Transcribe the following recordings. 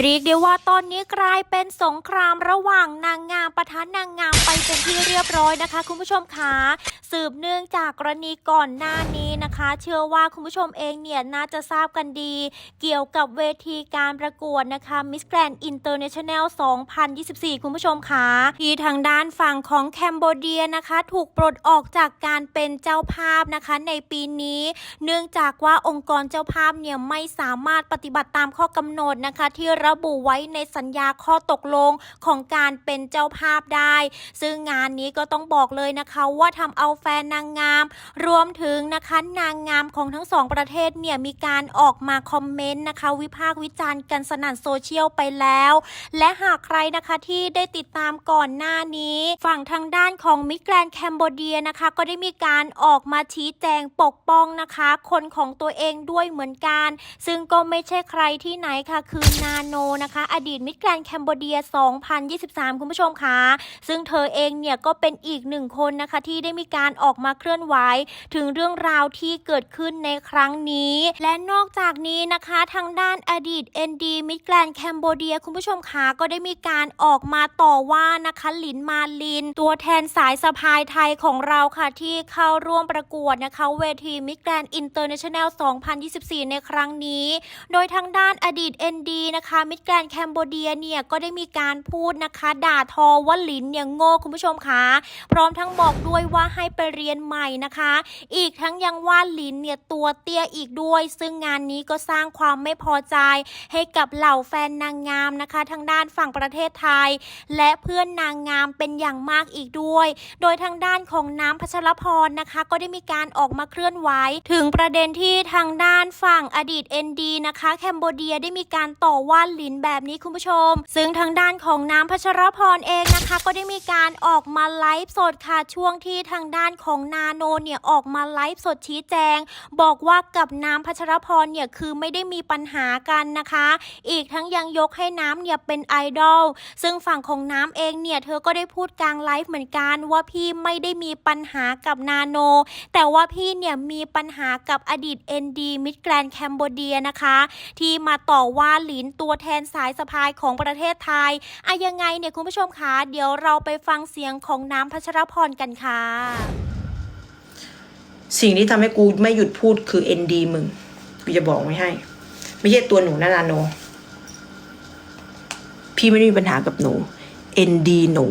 เรียกได้ว่าตอนนี้กลายเป็นสงครามระหว่างนางงามประทะนางงามไปเป็นที่เรียบร้อยนะคะ คุณผู้ชมคะสืบเนื่องจากกรณีก่อนหน้านี้นะคะ เชื่อว่าคุณผู้ชมเองเนี่ยน่าจะทราบกันดี เกี่ยวกับเวทีการประกวดนะคะ Miss Grand International 2024 คุณผู้ชมคะที่ทางด้านฝั่งของแคนเบเดียนะคะ ถูกปลดออกจากการเป็นเจ้าภาพนะคะ ในปีนี้ เนื่องจากว่าองค์กรเจ้าภาพเนี่ยไม่สามารถปฏิบัติตามข้อกำหนดนะคะที่ระบุไว้ในสัญญาข้อตกลงของการเป็นเจ้าภาพได้ ซึ่งงานนี้ก็ต้องบอกเลยนะคะว่าทำเอาแฟนนางงาม รวมถึงนะคะนางงามของทั้งสองประเทศเนี่ยมีการออกมาคอมเมนต์นะคะ วิพากษ์วิจารณ์กันสนั่นโซเชียลไปแล้ว และหากใครนะคะที่ได้ติดตามก่อนหน้านี้ ฝั่งทางด้านของมิแกรนแคนเบเดียนะคะก็ได้มีการออกมาชี้แจงปกป้องนะคะ คนของตัวเองด้วยเหมือนกัน ซึ่งก็ไม่ใช่ใครที่ไหนค่ะคือนาโนนะคะ อดีตมิแกรนแคนเบเดีย 2023 คุณผู้ชมคะซึ่งเธอเองเนี่ยก็เป็นอีกหนึ่งคนนะคะที่ได้มีการออกมาเคลื่อนไหวถึงเรื่องราวที่เกิดขึ้นในครั้งนี้ และนอกจากนี้นะคะทางด้านอดีต ND มิแกรนแคนเบเดีย คุณผู้ชมคะก็ได้มีการออกมาต่อว่านะคะหลินมาลิน ตัวแทนสายสะพายไทยของเราค่ะที่เข้าร่วมประกวดนะคะเวทีมิแกรนอินเตอร์เนชั่นแนล 2024 ในครั้งนี้ โดยทางด้านอดีต ND นะคะมิตรแกรนแคนเบเดียเนี่ยก็ได้มีการพูดนะคะ ด่าทอว่าลินเนี่ยโง่คุณผู้ชมคะพร้อมทั้งบอกด้วยว่าให้ไปเรียนใหม่นะคะ อีกทั้งยังว่าลินเนี่ยตัวเตี้ยอีกด้วย ซึ่งงานนี้ก็สร้างความไม่พอใจ ให้กับเหล่าแฟนนางงามนะคะ ทางด้านฝั่งประเทศไทย และเพื่อนนางงามเป็นอย่างมากอีกด้วย โดยทางด้านของน้ำพัชรพรนะคะ ก็ได้มีการออกมาเคลื่อนไหวถึงประเด็นที่ทางด้านฝั่งอดีต ND นะคะแคนเบเดียได้มีการต่อว่าหลินแบบนี้คุณผู้ชม ซึ่งทางด้านของน้ำพัชรพรเองนะคะ ก็ได้มีการออกมาไลฟ์สดค่ะช่วงที่ทางด้านของนาโนเนี่ยออกมาไลฟ์สดชี้แจง บอกว่ากับน้ำพัชรพรเนี่ยคือไม่ได้มีปัญหากันนะคะ อีกทั้งยังยกให้น้ำเนี่ยเป็นไอดอลซึ่งฝั่งของน้ำเองเนี่ยเธอก็ได้พูดกลางไลฟ์เหมือนกันว่าพี่ไม่ได้มีปัญหากับนาโน แต่ว่าพี่เนี่ยมีปัญหากับอดีต ND มิดแกรนแคนเบเดียนะคะ ที่มาต่อว่าหลินตัวแทนสายสะพายของประเทศไทยอะยังไงเนี่ยคุณผู้ชมคะเดี๋ยวเราไปฟังเสียงของน้ำพัชรพรกันค่ะ สิ่งที่ทำให้กูไม่หยุดพูดคือ ND มึง กูจะบอกไม่ให้ ไม่ใช่ตัวหนูนะนาโน พี่ไม่ได้มีปัญหากับหนู ND หนู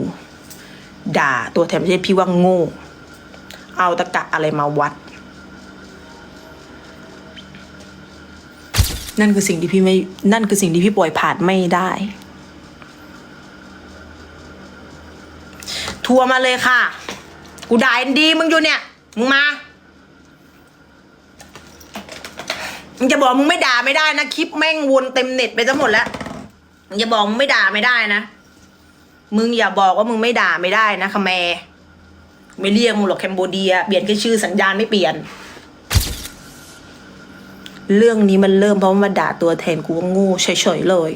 ด่าตัวแทนประเทศพี่ว่าโง่ เอาตะกะอะไรมาวัด นั่นคือสิ่งที่พี่ไม่นั่นคือสิ่งที่พี่ปล่อยผ่านไม่ได้ทัวร์มาเลยค่ะ กูด่า ND มึงอยู่เนี่ย มึงมา มึงจะบอกมึงไม่ด่าไม่ได้นะ คลิปแม่งวนเต็มเน็ตไปทั้งหมดแล้ว มึงจะบอกมึงไม่ด่าไม่ได้นะ มึงอย่าบอกว่ามึงไม่ด่าไม่ได้นะคาแมไม่เรียกมึงหรอกแคนโบเดีย เปลี่ยนแค่ชื่อสัญญาณไม่เปลี่ยน เรื่องนี้มันเริ่มเพราะว่ามาด่าตัวแทนกูว่าโง่เฉยๆเลย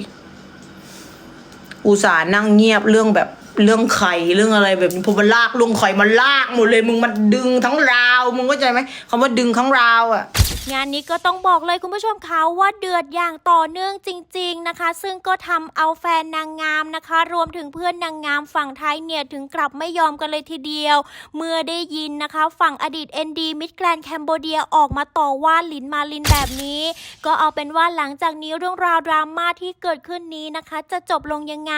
อุตส่าห์นั่งเงียบเรื่องแบบ เรื่องไข่เรื่องอะไรแบบนี้พอมันลากลงไข่มันลากหมดเลยมึงมันดึงทั้งราว มึงเข้าใจไหมคำว่าดึงทั้งราวอะ งานนี้ก็ต้องบอกเลยคุณผู้ชมคะว่าเดือดอย่างต่อเนื่องจริง ๆนะคะ ซึ่งก็ทำเอาแฟนนางงามนะคะ รวมถึงเพื่อนนางงามฝั่งไทยเนี่ยถึงกลับไม่ยอมกันเลยทีเดียว เมื่อได้ยินนะคะ ฝั่งอดีต ND มิดแกรนแคนเบเดียออกมาต่อว่าลินมาลินแบบนี้ ก็เอาเป็นว่าหลังจากนี้เรื่องราวดราม่าที่เกิดขึ้นนี้นะคะ จะจบลงยังไง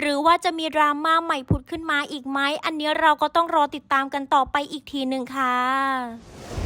หรือว่าจะมีดราม่ามาใหม่ผุดขึ้นมาอีกไหม อันนี้เราก็ต้องรอติดตามกันต่อไปอีกทีหนึ่งค่ะ